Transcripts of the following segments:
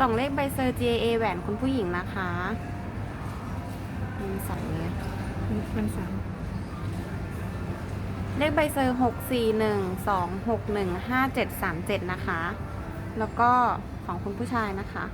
สองเลขใบเซอร์ GAA แหวนคุณผู้หญิงนะคะมีสองเลยมันสามเลขใบเซอร์หกสี่หนึ่งสองหกหนึ่งห้าเจ็ดสามเจ็ดนะคะ แล้วก็ของคุณผู้ชายนะคะ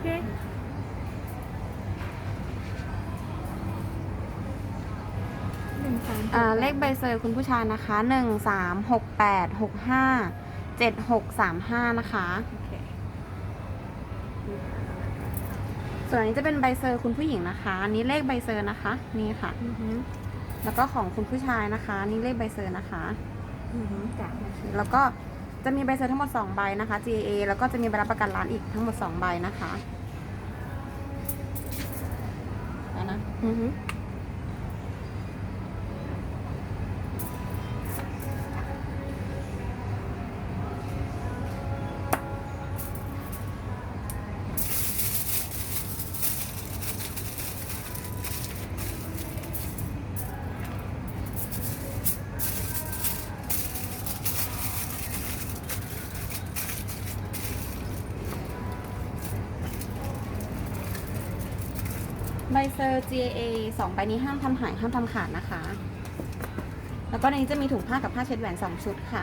เค หนึ่งสามอ่าเลขใบเซอร์คุณผู้ชายนะคะหนึ่งสามหกแปดหกห้าเจ็ดหกสามห้านะคะ โอเคส่วนอันนี้จะเป็นใบเซอร์คุณผู้หญิงนะคะอันนี้เลขใบเซอร์นะคะ นี่ค่ะ อือฮึแล้วก็ของคุณผู้ชายนะคะ นี่เลขใบเซอร์นะคะ อือฮึจ้ะ แล้วก็ จะมีใบเซอร์ทั้งหมด 2 ใบนะคะ GA แล้วก็จะมีใบรับประกันร้านอีกทั้งหมด 2 ใบนะคะแล้วนะอือฮึ ใบเซอร์ GA 2ใบนี้ห้ามทำหายห้ามทำขาดนะคะ แล้วก็ในนี้จะมีถุงผ้ากับผ้าเช็ดแหวน2ชุดค่ะ